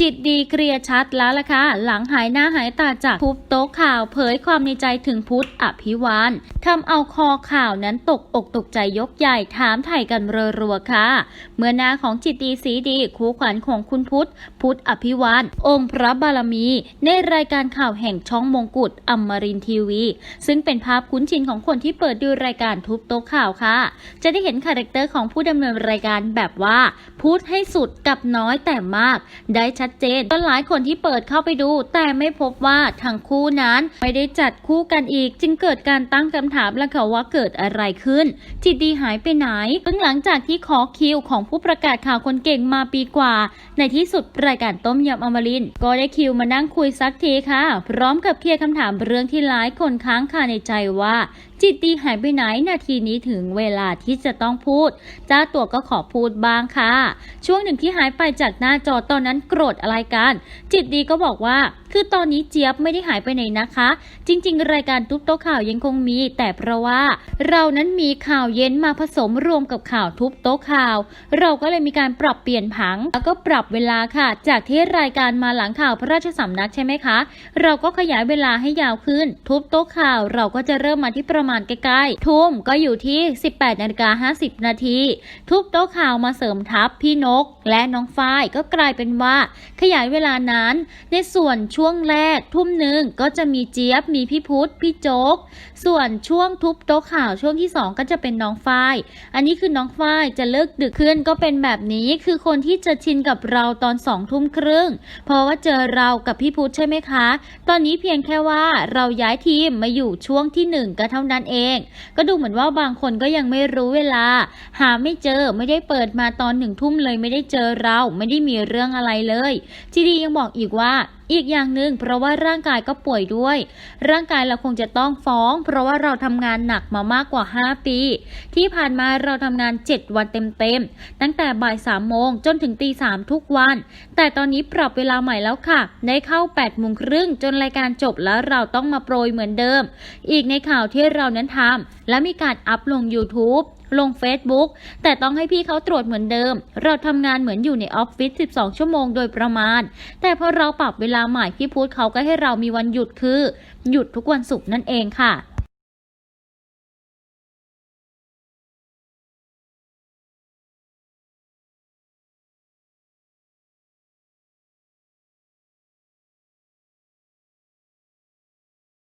จิตดีเคลียร์ชัดแล้วล่ะค่ะ หลังหายหน้าหายตาจากทุบโต๊ะข่าวเผยความในใจถึงพุทธอภิวานทำเอาคอข่าวนั้นตกอกตกใจยกใหญ่ถามไถ่กันรัวๆค่ะ เมื่อหน้าของจิตดีสีดีคู่ขวัญของคุณพุทธพุทธอภิวานองค์พระบารมี ในรายการข่าวแห่งช่องมงกุฎอมรินทีวี ซึ่งเป็นภาพคุ้นชินของคนที่เปิดดูรายการทุบโต๊ะข่าวค่ะ จะได้เห็นคาแรคเตอร์ของผู้ดำเนินรายการแบบว่าพูดให้สุดกับน้อยแต่มากได้ชัดเจนจนหลายคนที่เปิดเข้าไปดู แต่ไม่พบว่าทั้งคู่นั้นไม่ได้จัดคู่กันอีก จึงเกิดการตั้งคำถามแล้วค่ะว่าเกิดอะไรขึ้น จิตดีหายไปไหนเพิ่งหลังจากที่ขอคิวของผู้ประกาศข่าวคนเก่งมาปีกว่า ในที่สุดรายการต้มยำอมรินก็ได้คิวมานั่งคุยสักทีค่ะ พร้อมกับเคลียร์คำถามเรื่องที่หลายคนค้างคาในใจว่า จิตดีหายไปไหนนาทีนี้ถึงเวลาที่จะต้องพูด เจ้าตัวก็ขอพูดบ้างค่ะ ช่วงหนึ่งที่หายไปจากหน้าจอตอนนั้นโกรธอะไรกัน จิตดีก็บอกว่า คือตอนนี้เจี๊ยบไม่ได้หายไปไหนนะคะ จริง ๆ รายการทุบโต๊ะข่าวยังคงมี แต่เพราะว่าเรานั้นมีข่าวเย็นมาผสมรวมกับข่าวทุบโต๊ะข่าว เราก็เลยมีการปรับเปลี่ยนผัง แล้วก็ปรับเวลาค่ะ จากที่รายการมาหลังข่าวพระราชสำนักใช่ไหมคะ เราก็ขยายเวลาให้ยาวขึ้น ทุบโต๊ะข่าว เราก็จะเริ่มมาที่ประมาณใกล้ๆทุ่มก็อยู่ที่ 18นาฬิกา50 นาทีทุบโต๊ะข่าวมาเสริมทัพพี่นก และน้องฝ้ายก็กลายเป็นว่า ขยายเวลานั้นในส่วนช่ววงแรกทุ่มหนึ่งก็จะมีเจี๊ยบมีพี่พุธพี่โจ๊ก ส่วนช่วงทุบโต๊ะข่าวช่วงที่ 2 ก็จะเป็นน้องฝ้าย อันนี้คือน้องฝ้ายจะเลิกดึกขึ้นก็เป็นแบบนี้คือคนที่จะชินกับเราตอนสองทุ่มครึ่งเพราะว่าเจอเรากับพี่พุธใช่ไหมคะ ตอนนี้เพียงแค่ว่าเราย้ายทีมมาอยู่ช่วงที่หนึ่งก็เท่านั้นเอง ก็ดูเหมือนว่าบางคนก็ยังไม่รู้เวลา หาไม่เจอไม่ได้เปิดมาตอนหนึ่งทุ่มเลยไม่ได้เจอเราไม่ได้มีเรื่องอะไรเลยจีดียังบอกอีกว่าอีกอย่างหนึ่งเพราะว่าร่างกายก็ป่วยด้วย ร่างกายเราคงจะต้องฟ้อง เพราะว่าเราทำงานหนักมามากกว่า 5 ปี ที่ผ่านมาเราทำงาน 7 วันเต็มๆ ตั้งแต่บ่าย3โมงจนถึงตี3ทุกวัน แต่ตอนนี้ปรับเวลาใหม่แล้วค่ะ ได้เข้า8โมงครึ่งจนรายการจบแล้วเราต้องมาโปรยเหมือนเดิม อีกในข่าวที่เรานั้นทำและมีการอัพลง YouTube ลง Facebook แต่ต้องให้พี่เขาตรวจเหมือนเดิม เราทำงานเหมือนอยู่ในออฟฟิศ 12 ชั่วโมงโดยประมาณ แต่พอเราปรับเวลาใหม่พี่พุธเขาก็ให้เรามีวันหยุดคือ หยุดทุกวันศุกร์นั่นเองค่ะ